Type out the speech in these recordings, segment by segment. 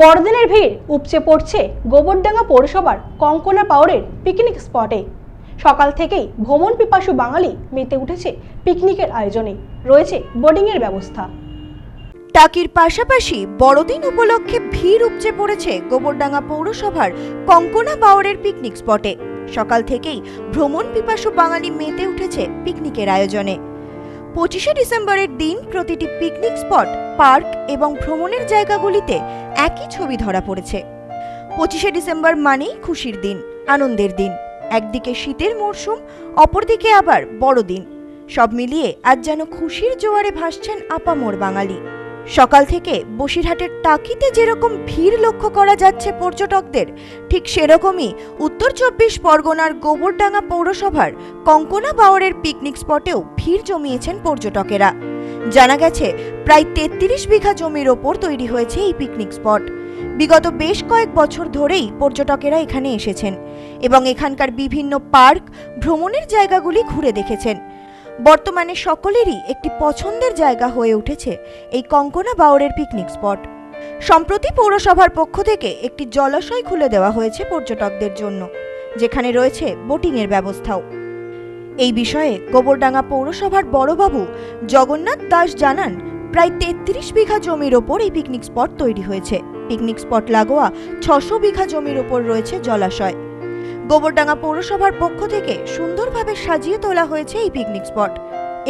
বড়দিনের ভিড় উপচে পড়ছে গোবরডাঙ্গা পৌরসভার কঙ্কনা পাওয়ারের পিকনিক স্পটে সকাল থেকেই ভ্রমণ পিপাসু বাঙালি মেতে উঠেছে পিকনিকের আয়োজনে। রয়েছে বোর্ডিংয়ের ব্যবস্থা। টাকির পাশাপাশি বড়দিন উপলক্ষে ভিড় উপচে পড়েছে গোবরডাঙ্গা পৌরসভার কঙ্কনা বাওয়ারের পিকনিক স্পটে সকাল থেকেই ভ্রমণ পিপাসু বাঙালি মেতে উঠেছে পিকনিকের আয়োজনে। পঁচিশে ডিসেম্বরের দিন প্রতিটি পিকনিক স্পট, পার্ক এবং ভ্রমণের জায়গাগুলিতে একই ছবি ধরা পড়েছে। পঁচিশে ডিসেম্বর মানেই খুশির দিন, আনন্দের দিন। একদিকে শীতের মরশুম, অপরদিকে আবার বড়দিন। সব মিলিয়ে আজ যেন খুশির জোয়ারে ভাসছেন আপামোর বাঙালি। সকাল থেকে বসিরহাটের টাকিতে যেরকম ভিড় লক্ষ্য করা যাচ্ছে পর্যটকদের, ঠিক সেরকমই উত্তর চব্বিশ পরগনার গোবরডাঙ্গা পৌরসভার কঙ্কনা বাওয়ারের পিকনিক স্পটেও ভিড় জমিয়েছেন পর্যটকেরা। জানা গেছে, প্রায় তেত্রিশ বিঘা জমির ওপর তৈরি হয়েছে এই পিকনিক স্পট। বিগত বেশ কয়েক বছর ধরেই পর্যটকেরা এখানে এসেছেন এবং এখানকার বিভিন্ন পার্ক, ভ্রমণের জায়গাগুলি ঘুরে দেখেছেন। বর্তমানে সকলেরই একটি পছন্দের জায়গা হয়ে উঠেছে এই কঙ্কনা বাউরের পিকনিক স্পট সম্প্রতি পৌরসভার পক্ষ থেকে একটি জলাশয় খুলে দেওয়া হয়েছে পর্যটকদের জন্য, যেখানে রয়েছে বোটিংয়ের ব্যবস্থাও। এই বিষয়ে গোবরডাঙ্গা পৌরসভার বড়বাবু জগন্নাথ দাস জানান, প্রায় তেত্রিশ বিঘা জমির ওপর এই পিকনিক স্পট তৈরি হয়েছে। পিকনিক স্পট লাগোয়া ছশো বিঘা জমির ওপর রয়েছে জলাশয়। গোবরডাঙ্গা পৌরসভার পক্ষ থেকে সুন্দরভাবে সাজিয়ে তোলা হয়েছে এই পিকনিক স্পট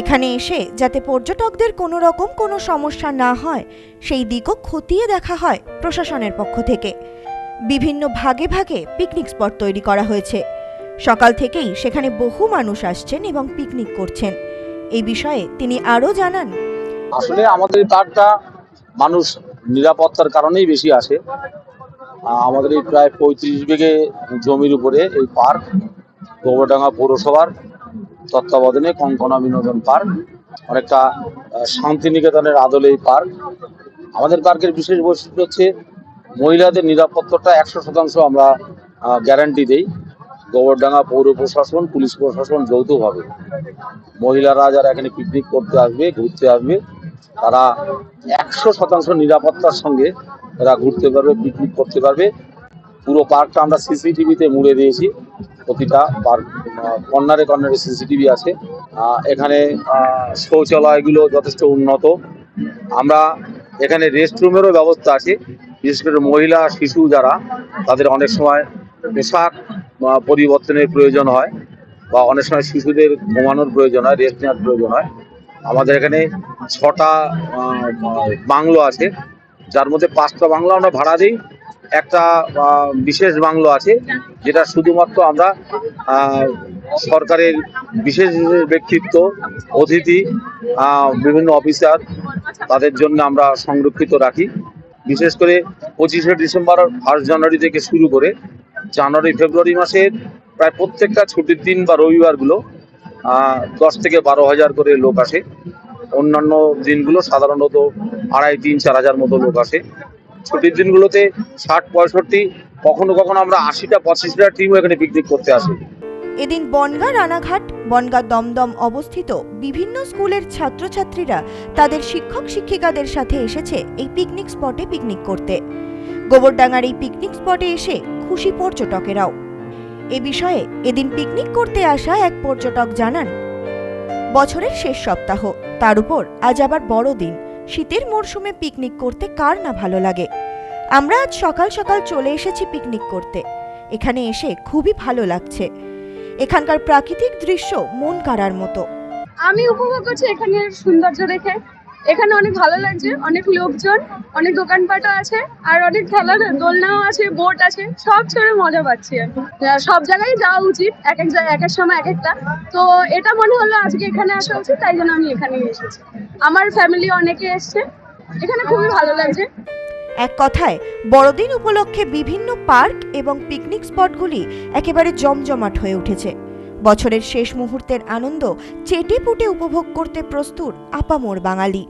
এখানে এসে যাতে পর্যটকদের কোনো রকম কোনো সমস্যা না হয়, সেই দিকও খতিয়ে দেখা হয় প্রশাসনের পক্ষ থেকে। বিভিন্ন ভাগে ভাগে পিকনিক স্পট তৈরি করা হয়েছে। সকাল থেকেই সেখানে বহু মানুষ আসছেন এবং পিকনিক করছেন। এই বিষয়ে তিনি আরও জানান। আসলে আমাদের পার্কটা মানুষ নিরাপত্তার কারণেই বেশি আসে। আমাদের এই প্রায় পঁয়ত্রিশ বিঘে জমির উপরে এই পার্ক, গোবরডাঙ্গা পৌরসভার তত্ত্বাবধানে কঙ্কনা বিনোদন পার্ক, অনেকটা শান্তিনিকেতনের আদলে এই পার্ক। আমাদের পার্কের বিশেষ বৈশিষ্ট্য হচ্ছে মহিলাদের নিরাপত্তাটা একশো শতাংশ আমরা গ্যারান্টি দেই। গোবরডাঙ্গা পৌর প্রশাসন, পুলিশ প্রশাসন যৌথভাবে। মহিলারা যারা এখানে পিকনিক করতে আসবে, ঘুরতে আসবে, তারা একশো শতাংশ নিরাপত্তার সঙ্গে তারা ঘুরতে পারবে পিকনিক করতে পারবে। পুরো পার্কটা আমরা সিসিটিভিতে মুড়ে দিয়েছি। প্রতিটা পার্ক কর্নারে কর্নারে সিসিটিভি আছে। এখানে শৌচালয়গুলো যথেষ্ট উন্নত। আমরা এখানে রেস্টরুমেরও ব্যবস্থা আছে। বিশেষ করে মহিলা, শিশু যারা, তাদের অনেক সময় পোশাক পরিবর্তনের প্রয়োজন হয় বা অনেক সময় শিশুদের ঘুমানোর প্রয়োজন হয় রেস্ট নেওয়ার প্রয়োজন হয়। আমাদের এখানে ছটা বাংলো আছে। যার মধ্যে পাঁচটা বাংলো আমরা ভাড়া দিই। একটা বিশেষ বাংলো আছে, যেটা শুধুমাত্র আমরা সরকারের বিশেষ ব্যক্তিত্ব, অতিথি বিভিন্ন অফিসার তাদের জন্য আমরা সংরক্ষিত রাখি। বিশেষ করে পঁচিশে ডিসেম্বর ফার্স্ট জানুয়ারি থেকে শুরু করে জানুয়ারি, ফেব্রুয়ারি মাসের প্রায় প্রত্যেকটা ছুটির দিন বা রবিবারগুলো দশ থেকে বারো হাজার করে লোক আসে। অন্যান্য দিনগুলো সাধারণত আড়াই তিন, চার হাজার মতো লোক আসে। ছুটির দিনগুলোতে ষাট, পঁয়ষট্টি, কখনো কখনো আমরা আশিটা, পঁচিশটা টিমও এখানে পিকনিক করতে আসি। এদিন বনগা রানাঘাট, বনগা দমদম অবস্থিত বিভিন্ন স্কুলের ছাত্রছাত্রীরা তাদের শিক্ষক শিক্ষিকাদের সাথে এসেছে এই পিকনিক স্পটে পিকনিক করতে। গোবরডাঙ্গার এই পিকনিক স্পটে এসে খুশি পর্যটকেরাও। এ বিষয়ে এদিন পিকনিক করতে আসা এক পর্যটক জানান, বছরের শেষ সপ্তাহ, তার উপর আজ আবার বড় দিন শীতের মরশুমে পিকনিক করতে কার না ভালো লাগে? আমরা আজ সকাল সকাল চলে এসেছি পিকনিক করতে। এখানে এসে খুবই ভালো লাগছে। এখানকার প্রাকৃতিক দৃশ্য মন কাড়ার মতো। আমি উপভোগ করছি এখানের সৌন্দর্য দেখে। এখানে অনেক ভালো লাগছে, অনেক লোকজন, অনেক দোকানপাটও আছে, আর অনেক খেলার দোলনাও আছে, বোট আছে, সব ছেড়ে মজা পাচ্ছি সব জায়গায় যাওয়া উচিত, এক এক জায়গায় এক এক সময় এক একটা। তো এটা মনে হলো আজকে এখানে আসা উচিত, তাই জন্য আমি এখানে এসেছি। আমার ফ্যামিলি অনেকে এসছে, এখানে খুবই ভালো লাগছে। এক কথায়, বড়দিন উপলক্ষে বিভিন্ন পার্ক এবং পিকনিক স্পটগুলি একেবারে জমজমাট হয়ে উঠেছে। বছরের শেষ মুহূর্তের আনন্দ চেটে পুটে উপভোগ করতে প্রস্তুত আপামোর বাঙালি।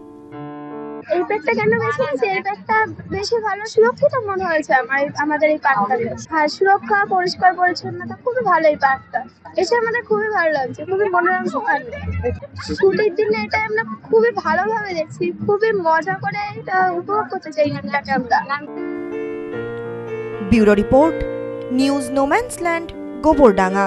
এই প্যাকটা কেন বেছে নিয়েছি এই প্যাকটা বেশি ভালো সুরক্ষিত মনে হয়েছে আমার আমাদের এই পার্কটাতে হ্যাঁ সুরক্ষা, পরিষ্কার, পরিচ্ছন্নতা খুবই ভালো এই পার্কটা এসে আমাদের খুবই ভালো লাগছে, খুবই মনোরম সকাল ছুটির দিনে এটা আমরা খুবই ভালোভাবে দেখছি, খুবই মজা করে এটা উপভোগ করতে চাই আমরা। Bureau report, news no man's land Gobardanga.